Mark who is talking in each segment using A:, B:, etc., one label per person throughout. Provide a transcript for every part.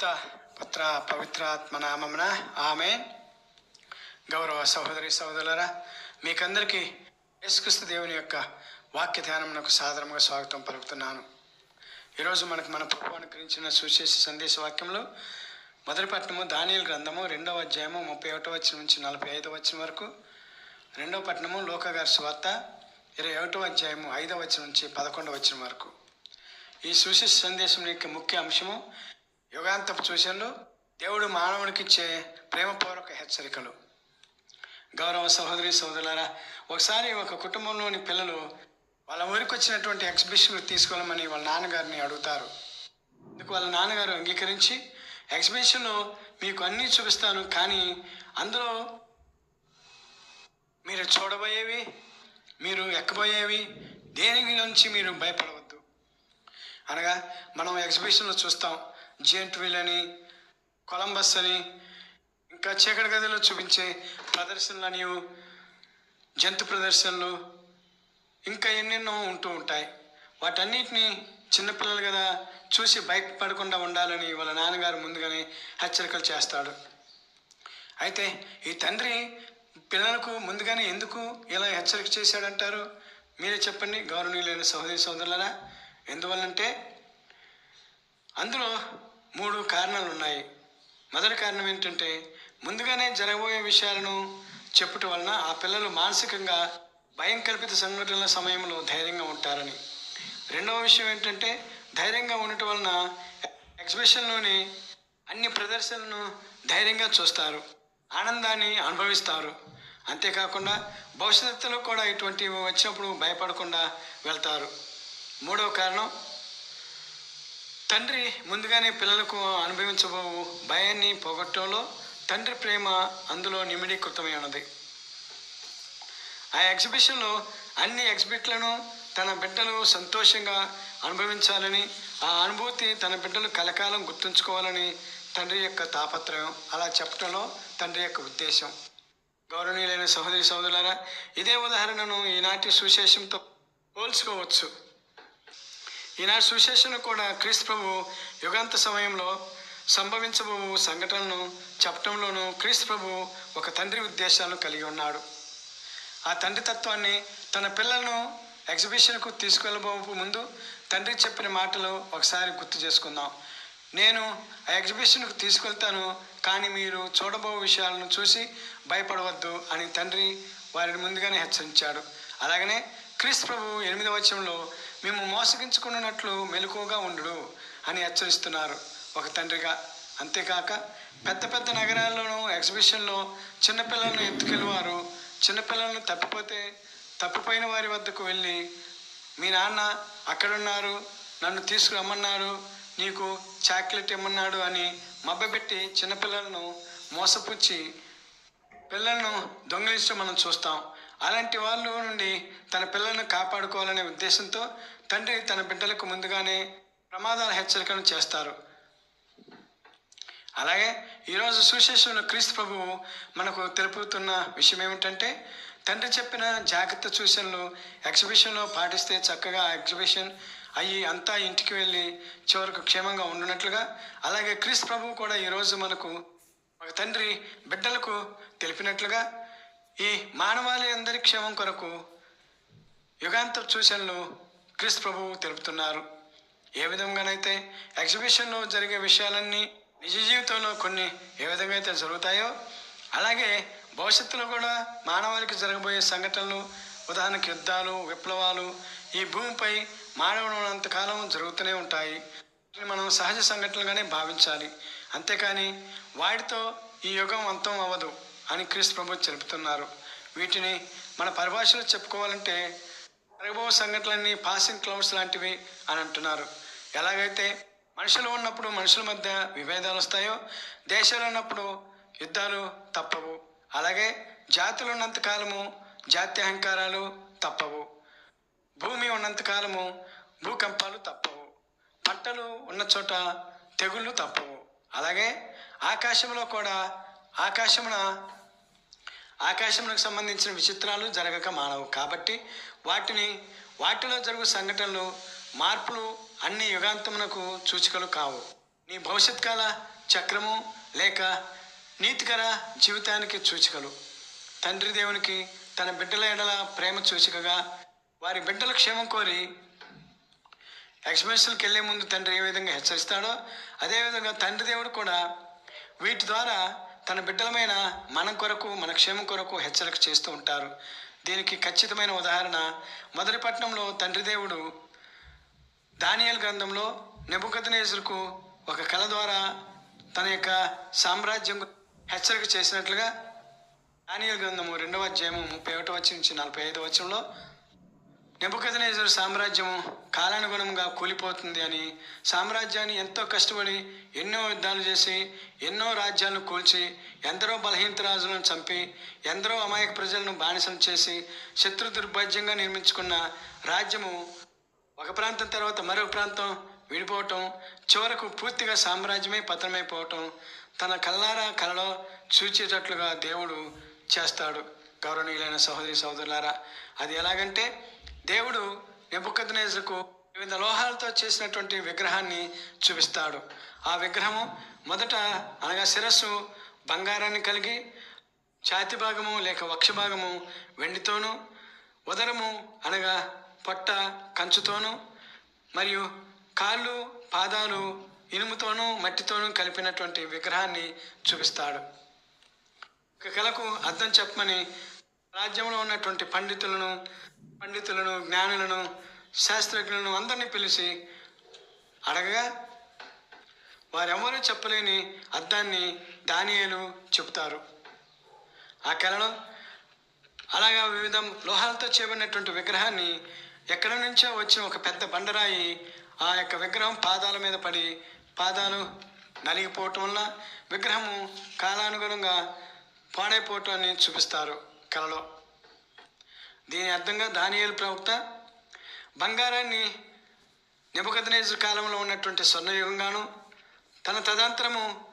A: పరిశుద్ధ పుత్ర పవిత్రాత్మ నామమున ఆమె గౌరవ సహోదరి సహోదరులరా మీకందరికీ యేసుక్రీస్తు దేవుని యొక్క వాక్య ధ్యానమునకు సాధారణంగా స్వాగతం పలుకుతున్నాను. ఈరోజు మనకు మన ప్రభు అనుగ్రహించిన సుశేష సందేశ వాక్యంలో మొదటి పట్టణము దానియలు గ్రంథము రెండవ అధ్యాయము ముప్పై ఒకటో వచ్చిన నుంచి నలభై ఐదవ వచ్చిన వరకు రెండవ పట్టణము లోకగారి స్వార్త ఇరవై ఒకటో అధ్యాయము ఐదవ వచ్చిన నుంచి పదకొండవ వచ్చిన వరకు. ఈ సుశేష సందేశం యొక్క ముఖ్య అంశము యుగాంతపు సూచనలు దేవుడు మానవునికిచ్చే ప్రేమపూర్వక హెచ్చరికలు. గౌరవ సహోదరి సోదరులారా ఒకసారి ఒక కుటుంబంలోని పిల్లలు వాళ్ళ ఊరికి వచ్చినటువంటి ఎగ్జిబిషన్ తీసుకోవాలని వాళ్ళ నాన్నగారిని అడుగుతారు. అందుకు వాళ్ళ నాన్నగారు అంగీకరించి ఎగ్జిబిషన్లో మీకు అన్నీ చూపిస్తాను కానీ అందులో మీరు చూడబోయేవి మీరు ఎక్కబోయేవి దేని నుంచి మీరు భయపడవద్దు. అనగా మనం ఎగ్జిబిషన్లో చూస్తాం జెయింట్ వీల్ అని కొలంబస్ అని ఇంకా చీకటి గదిలో చూపించే ప్రదర్శనలని జంతు ప్రదర్శనలు ఇంకా ఎన్నెన్నో ఉంటూ ఉంటాయి. వాటన్నిటిని చిన్నపిల్లలు కదా చూసి భయపడకుండా ఉండాలని వాళ్ళ నాన్నగారు ముందుగానే హెచ్చరికలు చేస్తాడు. అయితే ఈ తండ్రి పిల్లలకు ముందుగానే ఎందుకు ఇలా హెచ్చరిక చేశాడంటారు? మీరే చెప్పండి గౌరవనీయులైన సహోదరి సోదరులరా. ఎందువల్లంటే అందులో మూడు కారణాలు ఉన్నాయి మొదటి కారణం ఏంటంటే ముందుగానే జరగబోయే విషయాలను చెప్పుట వలన ఆ పిల్లలు మానసికంగా భయం కల్పిత సంఘటనల సమయంలో ధైర్యంగా ఉంటారని. రెండవ విషయం ఏంటంటే ధైర్యంగా ఉండటం వలన ఎగ్జిబిషన్లోని అన్ని ప్రదర్శనలను ధైర్యంగా చూస్తారు. ఆనందాన్ని అనుభవిస్తారు. అంతేకాకుండా భవిష్యత్తులో కూడా ఇటువంటివి వచ్చినప్పుడు భయపడకుండా వెళ్తారు. మూడవ కారణం తండ్రి ముందుగానే పిల్లలకు అనుభవించబో భయాన్ని పోగొట్టడంలో తండ్రి ప్రేమ అందులో నిమిడీకృతమై ఉన్నది ఆ ఎగ్జిబిషన్లో అన్ని ఎగ్జిబిట్లను తన బిడ్డలు సంతోషంగా అనుభవించాలని ఆ అనుభూతి తన బిడ్డలు కలకాలం గుర్తుంచుకోవాలని తండ్రి యొక్క తాపత్రయం. అలా చెప్పడంలో తండ్రి యొక్క ఉద్దేశం. గౌరవనీయులైన సహోదరి సహోదరులారా ఇదే ఉదాహరణను ఈనాటి సుశేషంతో పోల్చుకోవచ్చు. ఈనాడు సువిశేషను కూడా క్రీస్తు ప్రభు యుగాంత సమయంలో సంభవించబో సంఘటనలను చెప్పడంలోనూ క్రీస్తు ప్రభు ఒక తండ్రి ఉద్దేశాలను కలిగి ఉన్నాడు. ఆ తండ్రి తత్వాన్ని తన పిల్లలను ఎగ్జిబిషన్కు తీసుకెళ్ళబో ముందు తండ్రి చెప్పిన మాటలు ఒకసారి గుర్తు చేసుకుందాం. నేను ఆ ఎగ్జిబిషన్కు తీసుకెళ్తాను కానీ మీరు చూడబో విషయాలను చూసి భయపడవద్దు అని తండ్రి వారిని ముందుగానే హెచ్చరించాడు. అలాగనే క్రీస్తు ప్రభు ఎనిమిదవ వచనంలో మేము మోసగించుకున్నట్లు మెలకువగా ఉండు అని హెచ్చరిస్తున్నారు. ఒక తండ్రిగా అంతేకాక పెద్ద పెద్ద నగరాల్లోనూ ఎగ్జిబిషన్లో చిన్నపిల్లలను ఎత్తుకెళ్ళువారు. చిన్నపిల్లలను తప్పిపోతే తప్పిపోయిన వారి వద్దకు వెళ్ళి మీ నాన్న అక్కడున్నారు నన్ను తీసుకురమ్మన్నారు నీకు చాక్లెట్ ఇమ్మన్నాడు అని మబ్బబెట్టి చిన్నపిల్లలను మోసపుచ్చి పిల్లలను దొంగిలించడం మనం చూస్తాం. అలాంటి వాళ్ళు నుండి తన పిల్లలను కాపాడుకోవాలనే ఉద్దేశంతో తండ్రి తన బిడ్డలకు ముందుగానే ప్రమాదాల హెచ్చరికను చేస్తారు. అలాగే ఈరోజు సుశేషంలో క్రీస్తు ప్రభువు మనకు తెలుపుతున్న విషయం ఏమిటంటే తండ్రి చెప్పిన జాగ్రత్త సూచనలు ఎగ్జిబిషన్లో పాటిస్తే చక్కగా ఎగ్జిబిషన్ అయ్యి అంతా ఇంటికి వెళ్ళి చివరకు క్షేమంగా ఉండునట్లుగా అలాగే క్రీస్తు ప్రభువు కూడా ఈరోజు మనకు ఒక తండ్రి బిడ్డలకు తెలిపినట్లుగా ఈ మానవాళి అందరి క్షేమం కొరకు యుగాంత సూచనలు క్రీస్తు ప్రభువు తెలుపుతున్నారు. ఏ విధంగానైతే ఎగ్జిబిషన్లో జరిగే విషయాలన్నీ నిజ జీవితంలో కొన్ని ఏ విధంగా అయితే జరుగుతాయో అలాగే భవిష్యత్తులో కూడా మానవాళికి జరగబోయే సంఘటనలు ఉదాహరణకు యుద్ధాలు విప్లవాలు ఈ భూమిపై మానవునంతకాలం జరుగుతూనే ఉంటాయి. మనం సహజ సంఘటనలుగానే భావించాలి. అంతేకాని వాటితో ఈ యుగం అంతం అవ్వదు. అని క్రీస్తు ప్రభు చెబుతున్నారు. వీటిని మన పరిభాషలో చెప్పుకోవాలంటే జరగబో సంఘటనలన్నీ పాసింగ్ క్లౌడ్స్ లాంటివి అని అంటున్నారు. ఎలాగైతే మనుషులు ఉన్నప్పుడు మనుషుల మధ్య విభేదాలు వస్తాయో దేశాలు ఉన్నప్పుడు యుద్ధాలు తప్పవు. అలాగే జాతులు ఉన్నంత కాలము జాతి అహంకారాలు తప్పవు. భూమి ఉన్నంత కాలము భూకంపాలు తప్పవు. పంటలు ఉన్న చోట తెగుళ్ళు తప్పవు. అలాగే ఆకాశంలో కూడా ఆకాశమున ఆకాశమునకు సంబంధించిన విచిత్రాలు జరగక మానవు. కాబట్టి వాటిని వాటిలో జరుగు సంఘటనలు మార్పులు అన్ని యుగాంతమునకు సూచికలు కావు. నీ భవిష్యత్ కాల చక్రము లేక నీతికర జీవితానికి సూచికలు. తండ్రి దేవునికి తన బిడ్డల ఎడల ప్రేమ సూచికగా వారి బిడ్డల క్షేమం కోరి ఎక్స్పెన్షన్కి వెళ్ళే ముందు తండ్రి ఏ విధంగా హెచ్చరిస్తాడో అదేవిధంగా తండ్రి దేవుడు కూడా వీటి ద్వారా తన బిడ్డలమైన మనం కొరకు మన క్షేమం కొరకు హెచ్చరిక చేస్తూ ఉంటారు. దీనికి ఖచ్చితమైన ఉదాహరణ మొదటి పట్టణంలో తండ్రి దేవుడు దానియల్ గ్రంథంలో నెబుకద్నేజర్కు ఒక కళ ద్వారా తన యొక్క సామ్రాజ్యం హెచ్చరిక చేసినట్లుగా దానియల్ గ్రంథము రెండవ అధ్యాయము ముప్పై ఒకటి వచ్చి నుంచి నలభై ఐదు వచ్చంలో నెబుకద్నేజర్ సామ్రాజ్యం కాలానుగుణంగా కూలిపోతుంది అని సామ్రాజ్యాన్ని ఎంతో కష్టపడి ఎన్నో యుద్ధాలు చేసి ఎన్నో రాజ్యాలను కూల్చి ఎందరో బలహీనత రాజులను చంపి ఎందరో అమాయక ప్రజలను బానిసలు చేసి శత్రు దుర్భాజ్యంగా నిర్మించుకున్న రాజ్యము ఒక ప్రాంతం తర్వాత మరొక ప్రాంతం విడిపోవటం చివరకు పూర్తిగా సామ్రాజ్యమే పతనమైపోవటం తన కల్లారా కలలో చూచేటట్లుగా దేవుడు చేస్తాడు. గౌరవనీయులైన సహోదరి సహోదరులారా అది ఎలాగంటే దేవుడు నెబుకద్నేజర్కు వివిధ లోహాలతో చేసినటువంటి విగ్రహాన్ని చూపిస్తాడు. ఆ విగ్రహము మొదట అనగా శిరస్సు బంగారాన్ని కలిగి ఛాతి భాగము లేక వక్ష భాగము వెండితోనూ ఉదరము అనగా పొట్ట కంచుతోనూ మరియు కాళ్ళు పాదాలు ఇనుముతోనూ మట్టితోనూ కలిపినటువంటి విగ్రహాన్ని చూపిస్తాడు. ఒక కళకు అర్థం చెప్పమని రాజ్యంలో ఉన్నటువంటి పండితులను పండితులను జ్ఞానులను శాస్త్రజ్ఞులను అందరినీ పిలిచి అడగగా వారెవరూ చెప్పలేని అర్థాన్ని దానియలు చెబుతారు. ఆ కళలో అలాగా వివిధ లోహాలతో చేయబడినటువంటి విగ్రహాన్ని ఎక్కడి నుంచో వచ్చిన ఒక పెద్ద బండరాయి ఆ యొక్క విగ్రహం పాదాల మీద పడి పాదాలు నలిగిపోవటం వల్ల విగ్రహము కాలానుగుణంగా పాడైపోవటాన్ని చూపిస్తారు కళలో. దీని అర్థంగా దానియలు ప్రవక్త బంగారాన్ని నెబదనేజు కాలంలో ఉన్నటువంటి స్వర్ణయుగంగాను తన తదంతరము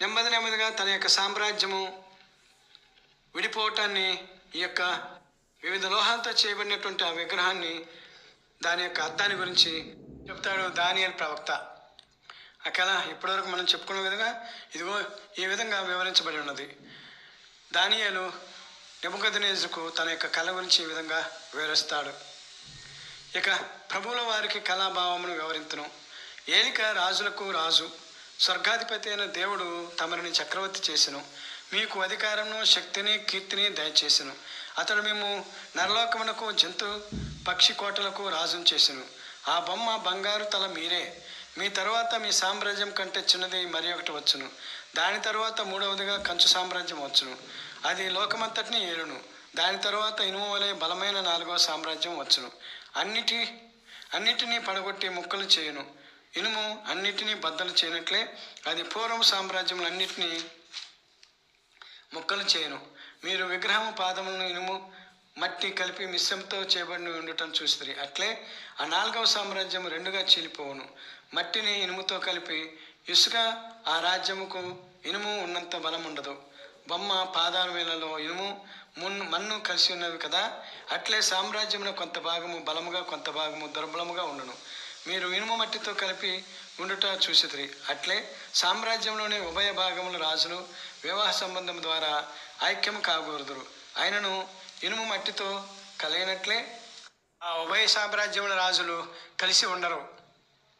A: నెమ్మది నెమ్మదిగా తన యొక్క సామ్రాజ్యము విడిపోవటాన్ని ఈ యొక్క వివిధ లోహాలతో చేయబడినటువంటి ఆ విగ్రహాన్ని దాని యొక్క అర్థాన్ని గురించి చెప్తాడు దానియల్ ప్రవక్త. ఆ కళ ఇప్పటివరకు మనం చెప్పుకున్న విధంగా ఇదిగో ఈ విధంగా వివరించబడి ఉన్నది. దానియాలు నెబుకద్నేజుకు తన యొక్క కళ గురించి ఈ విధంగా వివరిస్తాడు. ఇక ప్రభువుల వారికి కళాభావమును వివరించను ఏలిక రాజులకు రాజు స్వర్గాధిపతి అయిన దేవుడు తమరిని చక్రవర్తి చేసెను. మీకు అధికారమును శక్తిని కీర్తిని దయచేసెను. అతడు మేము నరలోకమునకు జంతు పక్షి కోటలకు రాజును చేసెను. ఆ బొమ్మ బంగారు తల మీరే. మీ తరువాత మీ సామ్రాజ్యం కంటే చిన్నది మరి ఒకటి వచ్చును. దాని తరువాత మూడవదిగా కంచు సామ్రాజ్యం వచ్చును. అది లోకమంతటిని ఏలును. దాని తరువాత ఇనుము వలె బలమైన నాలుగవ సామ్రాజ్యం వచ్చును. అన్నిటి అన్నిటినీ పడగొట్టి ముక్కలు చేయును. ఇనుము అన్నిటినీ బద్దలు చేయనట్లే అది పూర్వం సామ్రాజ్యములన్నిటినీ ముక్కలు చేయను. మీరు విగ్రహము పాదములను ఇనుము మట్టి కలిపి మిశ్రమంతో చేయబడిన ఉండటం చూస్తుంది అట్లే ఆ నాలుగవ సామ్రాజ్యం రెండుగా చీలిపోవును. మట్టిని ఇనుముతో కలిపి ఇసుక ఆ రాజ్యముకు ఇనుము ఉన్నంత బలం ఉండదు బొమ్మ పాదాల వేలలో ఇనుము మున్ మన్ను కలిసి ఉన్నవి కదా? అట్లే సామ్రాజ్యమున కొంత భాగము బలముగా కొంత భాగము దుర్బలముగా ఉండను. మీరు ఇనుము మట్టితో కలిపి ఉండుట చూసిద్రి అట్లే సామ్రాజ్యంలోని ఉభయ భాగముల రాజులు వివాహ సంబంధం ద్వారా ఐక్యం కాగూరుదురు. ఆయనను ఇనుము మట్టితో కలిగినట్లే ఆ ఉభయ సామ్రాజ్యముల రాజులు కలిసి ఉండరు.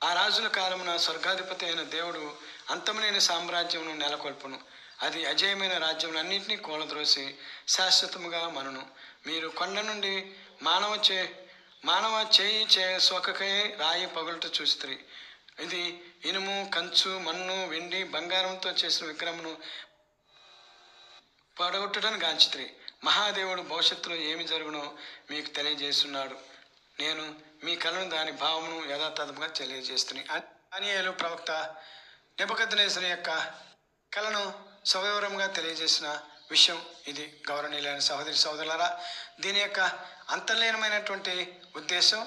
A: ఆ రాజుల కాలమున స్వర్గాధిపతి అయిన దేవుడు అంతములేని సామ్రాజ్యమును నెలకొల్పును. అది అజయమైన రాజ్యములన్నింటినీ కూలద్రోసి శాశ్వతముగా మనును. మీరు కొండ నుండి మానవ చే మానవ చేయి చే సోకకై రాయి పగులుట చూస్త్రి. ఇది ఇనుము కంచు మన్ను వెండి బంగారంతో చేసిన విగ్రహమును పడగొట్టడం గాంచిత్రి. మహాదేవుడు భవిష్యత్తులో ఏమి జరుగునో మీకు తెలియజేస్తున్నాడు. నేను మీ కళను దాని భావమును యథాతథంగా తెలియజేస్తున్నాయి అనియలు ప్రవక్త నెబదనేశ్వరి యొక్క కళను సవివరంగా తెలియజేసిన విషయం ఇది. గౌరవనీయులైన సహోదరి సహోదరులారా దీని యొక్క అంతర్లీనమైనటువంటి ఉద్దేశం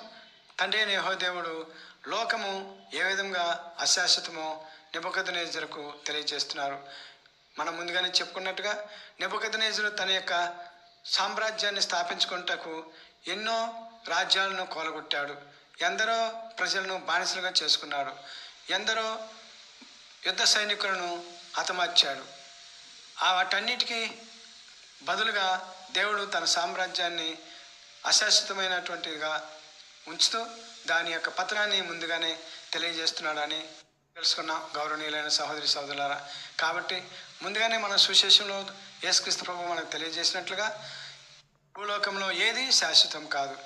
A: తండ్రి అయిన లోకము ఏ విధంగా అశాశ్వతమో నెబదనేజరకు తెలియజేస్తున్నారు. మనం ముందుగానే చెప్పుకున్నట్టుగా నెబదనేజరు తన యొక్క సామ్రాజ్యాన్ని స్థాపించుకుంటకు ఎన్నో రాజ్యాలను కోలగొట్టాడు. ఎందరో ప్రజలను బానిసలుగా చేసుకున్నాడు. ఎందరో యుద్ధ సైనికులను హతమార్చాడు. వాటన్నిటికీ బదులుగా దేవుడు తన సామ్రాజ్యాన్ని అశాశ్వతమైనటువంటిగా ఉంచుతూ దాని యొక్క పత్రాన్ని ముందుగానే తెలియజేస్తున్నాడని తెలుసుకున్నాం గౌరవనీయులైన సహోదరి సహోదరులారా. కాబట్టి ముందుగానే మన సుశేషంలో యేసుక్రీస్తు ప్రభు మనకు తెలియజేసినట్లుగా భూలోకంలో ఏది శాశ్వతం కాదు.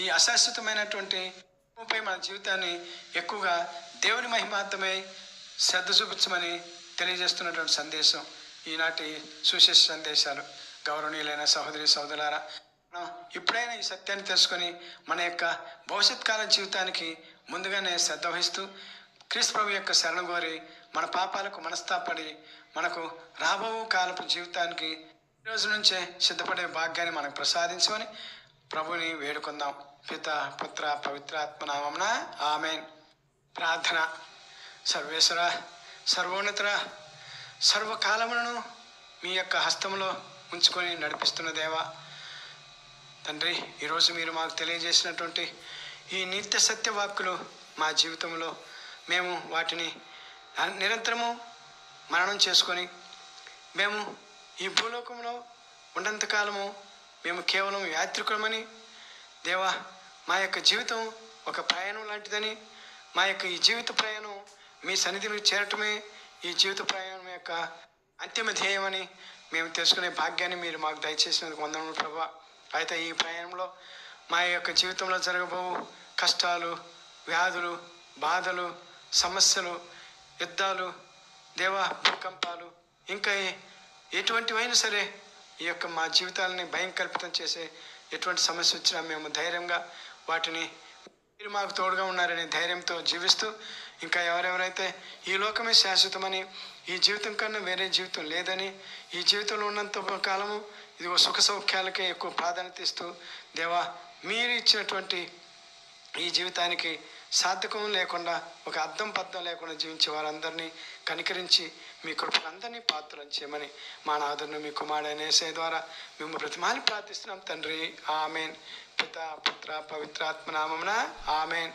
A: ఈ అశాశ్వతమైనటువంటి భూమిపై మన జీవితాన్ని ఎక్కువగా దేవుని మహిమార్థమై శ్రద్ధ చూపించమని తెలియజేస్తున్నటువంటి సందేశం. ఈనాటి సుశేష సందేశాలు. గౌరవనీయులైన సహోదరి సహోదరులారా మనం ఇప్పుడైనా ఈ సత్యాన్ని తెలుసుకొని మన యొక్క భవిష్యత్ కాల జీవితానికి ముందుగానే శ్రద్ధ వహిస్తూ క్రీస్తు ప్రభు యొక్క శరణు కోరి మన పాపాలకు మనస్తాపడి మనకు రాబో కాలపు జీవితానికి రోజు నుంచే సిద్ధపడే భాగ్యాన్ని మనకు ప్రసాదించమని ప్రభుని వేడుకుందాం. పిత పుత్ర పవిత్రాత్మనామమున ఆమెన్. ప్రార్థన. సర్వేశ్వర సర్వోన్నతుర సర్వకాలములను మీ యొక్క హస్తములో ఉంచుకొని నడిపిస్తున్న దేవా తండ్రి ఈరోజు మీరు మాకు తెలియజేసినటువంటి ఈ నిత్య సత్యవాక్కులు మా జీవితంలో మేము వాటిని నిరంతరము మరణం చేసుకొని మేము ఈ భూలోకంలో ఉన్నంతకాలము మేము కేవలం యాత్రికులమని దేవా మా యొక్క జీవితం ఒక ప్రయాణం లాంటిదని మా యొక్క ఈ జీవిత ప్రయాణం మీ సన్నిధిని చేరటమే ఈ జీవిత ప్రయాణం యొక్క అంతిమ ధ్యేయమని మేము తెలుసుకునే భాగ్యాన్ని మీరు మాకు దయచేసినందుకు వందనములు ప్రభా. అయితే ఈ ప్రయాణంలో మా యొక్క జీవితంలో జరగబోవు కష్టాలు వ్యాధులు బాధలు సమస్యలు యుద్ధాలు దేవ భూకంపాలు ఇంకా ఎటువంటివైనా సరే ఈ యొక్క మా జీవితాలని భయం కల్పితం చేసే ఎటువంటి సమస్య వచ్చినా మేము ధైర్యంగా వాటిని మీరు మాకు తోడుగా ఉన్నారనే ధైర్యంతో జీవిస్తూ ఇంకా ఎవరెవరైతే ఈ లోకమే శాశ్వతమని ఈ జీవితం కన్నా వేరే జీవితం లేదని ఈ జీవితంలో ఉన్నంత కాలము ఇది సుఖ సౌఖ్యాలకే ఎక్కువ ప్రాధాన్యత ఇస్తూ దేవా మీరు ఇచ్చినటువంటి ఈ జీవితానికి సార్థకం లేకుండా ఒక అర్థం పద్ధం లేకుండా జీవించే వారందరినీ కనికరించి మీ కృపకు అందరినీ పాత్రలు చేయమని మా నాదును మీ కుమారుడైన యేసయ్య ద్వారా మేము ప్రతిమాని ప్రార్థిస్తున్నాం తండ్రి. ఆమెన్. పిత పుత్ర పవిత్రాత్మ నామమున ఆమెన్.